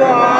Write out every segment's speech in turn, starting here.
ਭਗਵਾਨ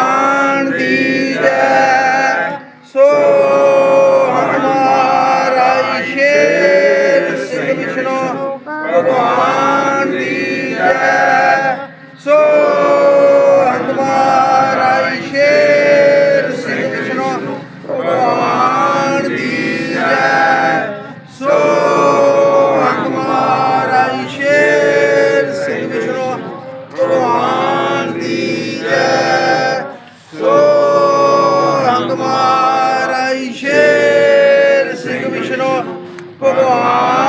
ਭਗਵਾਨ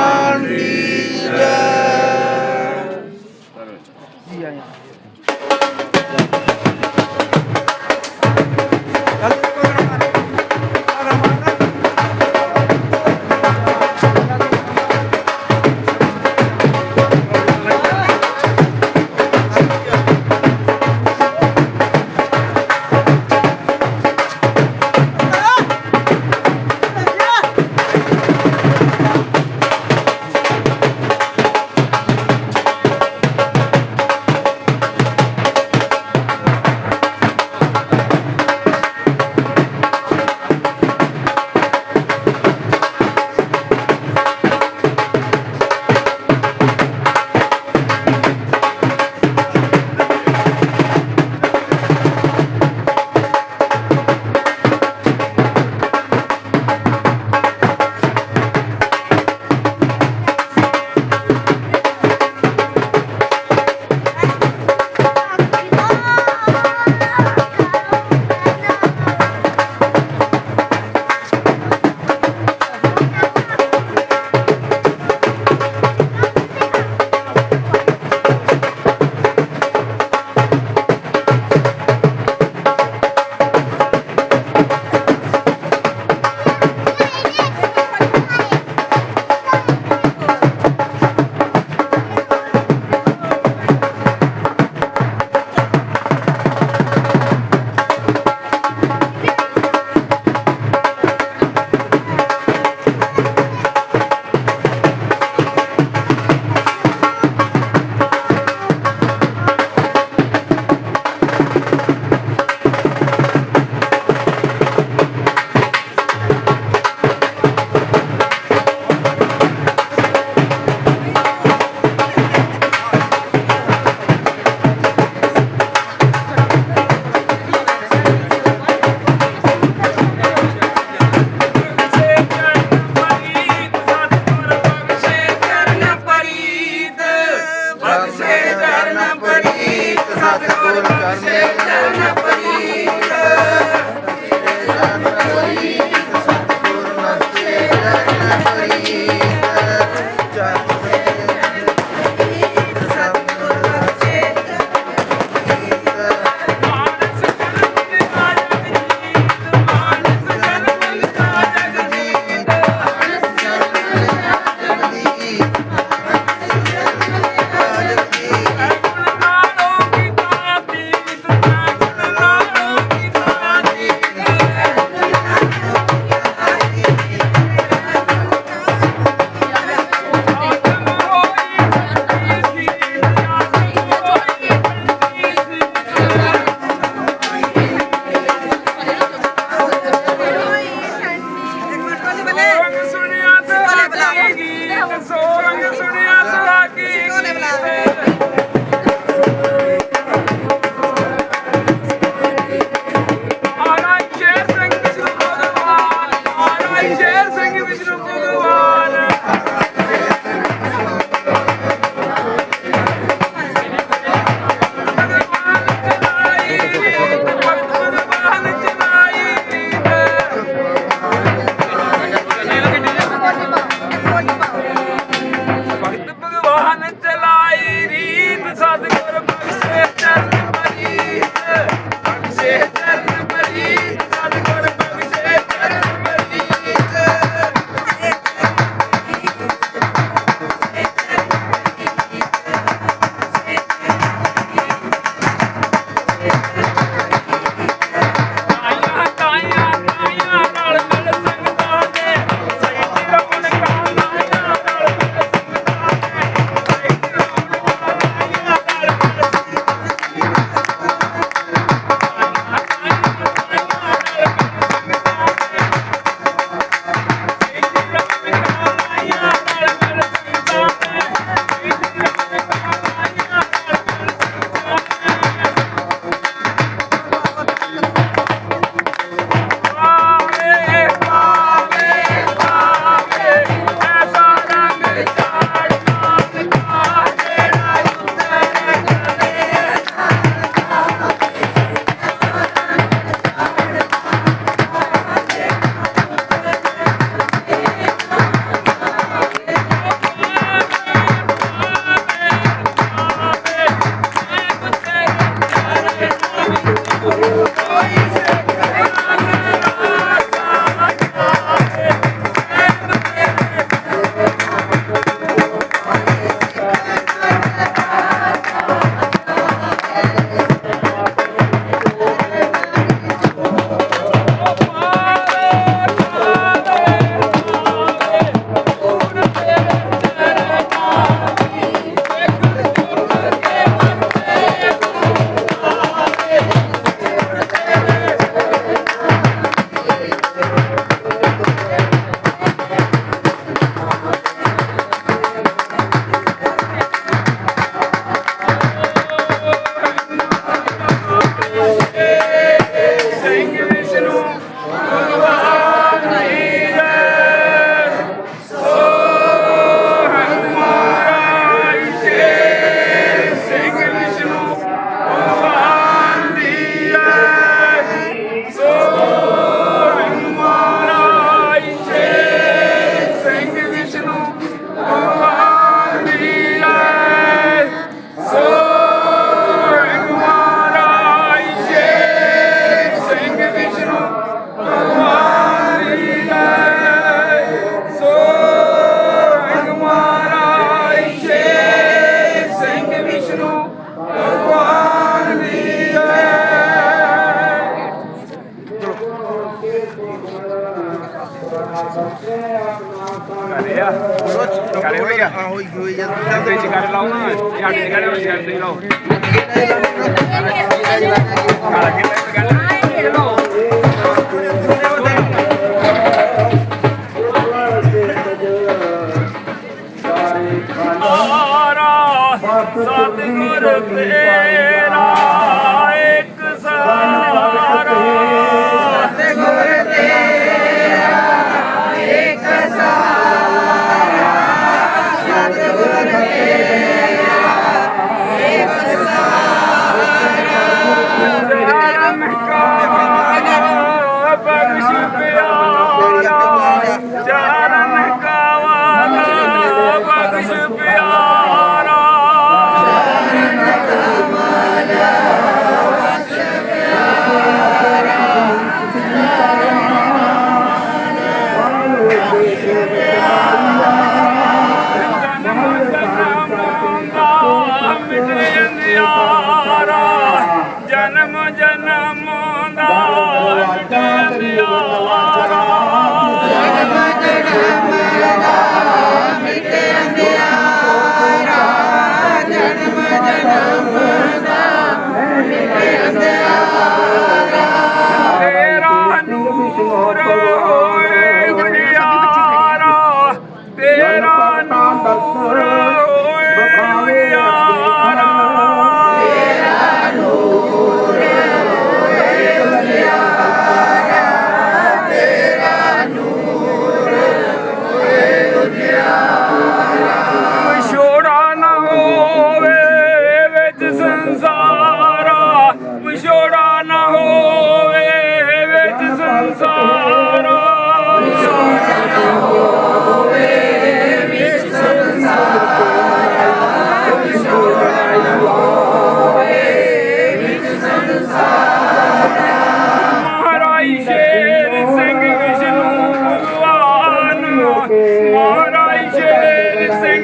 Para que Amen.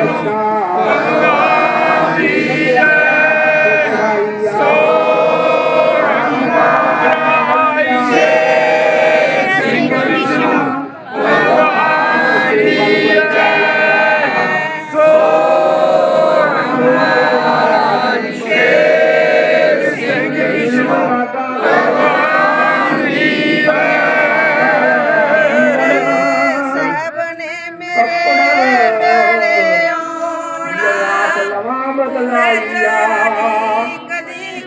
Krishna ਲਾਈਆ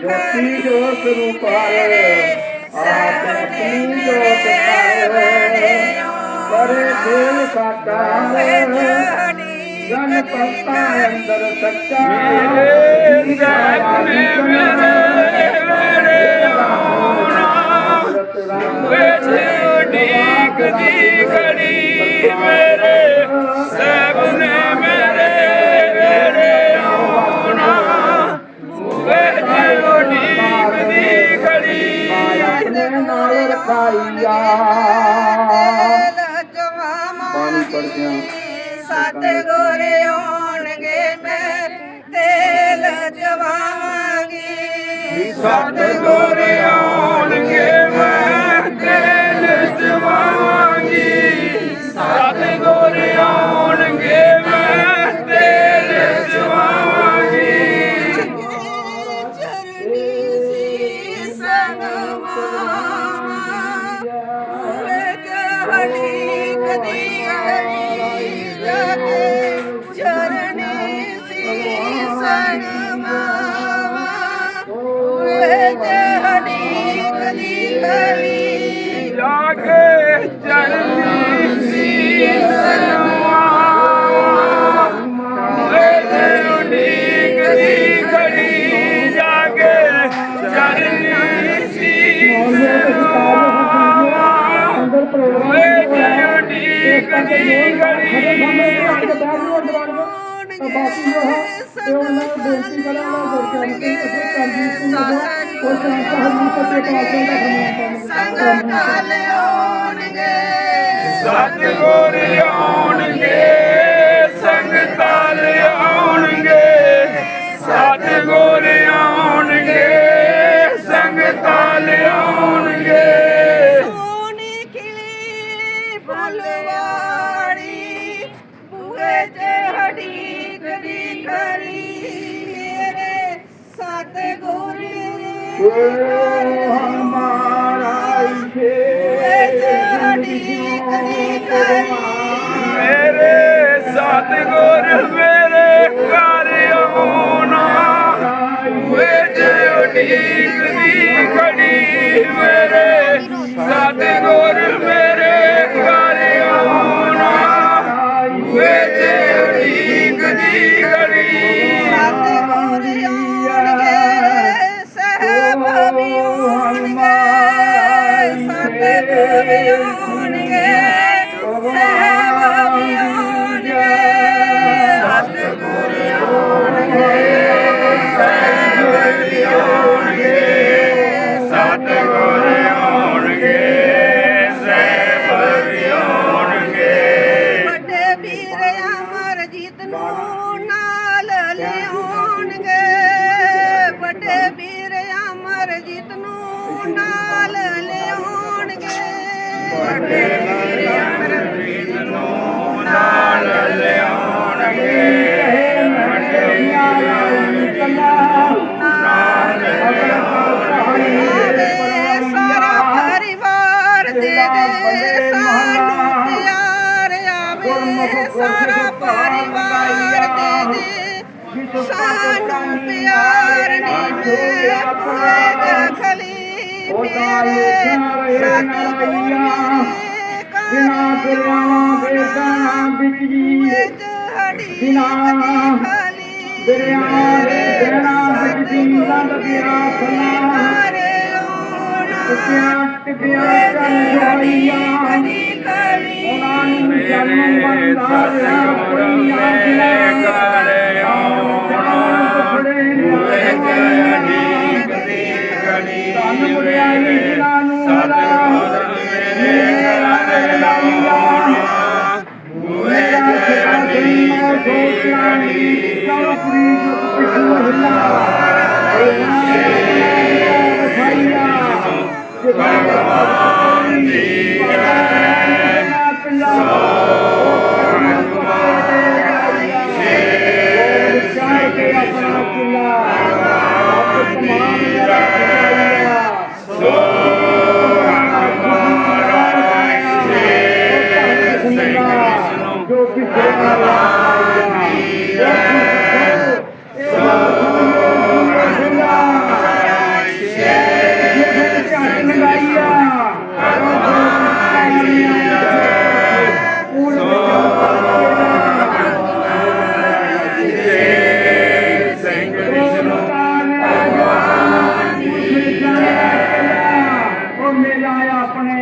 ਜੋਤੀ ਜੋਤ ਰੂਪਾਰੇ ਆਪਣੀ ਜੋਤ ਪਾਰੇ ਕਰੇ ਦਿਲ ਸਾਡਾ ਜਨ ਪਤਾ ਅੰਦਰ ਸੱਚਾ। ਮੇਰੇ ਜਗ ਨੇ ਮੇਰੇ ਵੜੇ ਆਉਣਾ। ਵੇ ਛੋਡੀ ਕਦੀ ਘੜੀ ਮੇਰੇ ਸਭ ਨੀਂਦ ਦੀ ਘੜੀ। ਨਾਰੇ ਰਖਾਈਆ ਪਾਣੀ ਪੜਦੇ ਆ ਸਤ ਗੋਰੇ ਆਉਣਗੇ ਮੈਂ ਤੇਲ ਜਵਾਵਾਂਗੀ। ਸਤ ਗੋਰੇ ਆਉਣਗੇ Oh, my God. ਦੀ ਘੜੀ ਬਾਕੀ ਜੋ ਹੈ ਤੇ ਉਹਨਾਂ ਨੂੰ ਬੇਨਤੀ ਕਰਾਂਗਾ ਗੁਰਚਰਨ ਸਿੰਘ ਅਤੇ ਕਰਜੀਤ ਸਿੰਘ ਨੂੰ ਉਹ ਸੰਸਥਾ ਹਰਮੀਤ ਤੇ ਕਾਲਜਾਂ ਦਾ ਫਰਮਾਨ ਸੰਗਤ ਲਿਆਉਣਗੇ ਸਤਿਗੁਰ ਆਉਣਗੇ ਸੰਗਤਾਂ ਲਿਆਉਣਗੇ ਸਤਿਗੁਰ ਆਉਣਗੇ ਸੰਗਤਾਂ ਲਿਆਉਣਗੇ ਖਿਲੀ ਫੁੱਲਵਾੜੀ ਬੂਹੇ ਤੇ ਹੜੀ ਕਦੀ ਕਰੀ ਮੇਰੇ ਸਤਿਗੁਰ ਹਮਾਰਾ ਬੂਹੇ ਤੇ ਹੜੀ ਕਦੀ ਕਰੀ ਮੇਰੇ ਸਤਿਗੁਰ ਮੇਰੇ ਘਰ ਆਉਣਾ। ਵੇ ਜੇ ਦੀ ਘੜੀ, ਮੇਰੇ ਸਤਿਗੁਰ ਮੇਰੇ ਨਾਲ ਲਿਆਉਣਗੇ ਵੱਡੇ ਵੀਰ ਅਮਰਜੀਤ ਨੂੰ ਨਾਲ ਲਿਆਉਣਗੇ। ਵੱਡੇ ਵੀਰ ਅਮਰਜੀਤ ਨੂੰ ਨਾਲ ਆਵੇ ਸਾਨੂੰ ਪਿਆਰ ਨੀ ਪੂਰੇ ਦਖਲੀ ਮੇਰੇ ਸਤਿਗੁਰ ਮੇਰੇ ਬਿਨਾ ਦਰਿਆਵਾਂ ਜੀ ਹੜੀ ਬਿਨਾ ਦਰਿਆਵਾਂ ਦੇ ਦੇਣਾ ਵਿੱਚ ਜੀ ਲੰਘ ਗਿਆ ਸਮਾਂ ਮਾਰੇ ਆਉਣਾ ਟਿਕਿਆ ਜਾਈਆਂ ਉਹਨਾਂ ਨੂੰ ਜਨਮ ਬੰਦਾ ਕੋਈ ਨਾ ਮਿਲਿਆ Amen.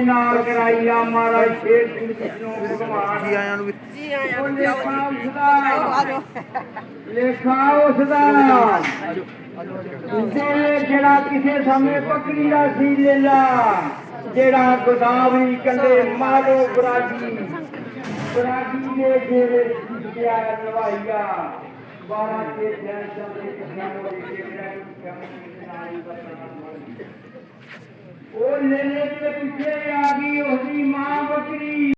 ਨਾਲ ਕਰਾਈਆ ਮਹਾਰਾਜ ਸ਼ੇਰ ਸਿੰਘ ਵਿਸ਼ਨੂੰ ਭਗਵਾਨ। ਜੀ ਆਇਆਂ ਨੂੰ ਜੀ ਆਇਆ ਉਹ ਲੇਖਾ ਉਸਦਾ। ਲੇਖਾ ਉਸਦਾ। ਜਿਵੇਂ ਜਿਹੜਾ ਕਿਸੇ ਸਮੇਂ ਪਕੜੀ ਦਾ ਸੀ ਲੇਲਾ ਜਿਹੜਾ ਗੋਦਾਵਰੀ ਕੰਡੇ ਮਾਰੋ ਬਰਾਜੀ ਬਰਾਜੀ ਦੇ ਜਿਹੜੇ ਸਿੱਖਿਆ ਨਵਾਈਆ ਬਾਰਾਂ ਕੇ ਜਨ ਸ਼ਬਦ ਕਿਸਨਾ ਹੋਈ ਜਿਹੜਾ ਕਿ ਕਮੀ ਦਾ ਪ੍ਰਣਾਮ ਉਹ ਲੈਣੇ ਦੀ ਪਿੱਛੇ ਆ ਗਈ ਉਹਦੀ ਮਾਂ ਬਕਰੀ।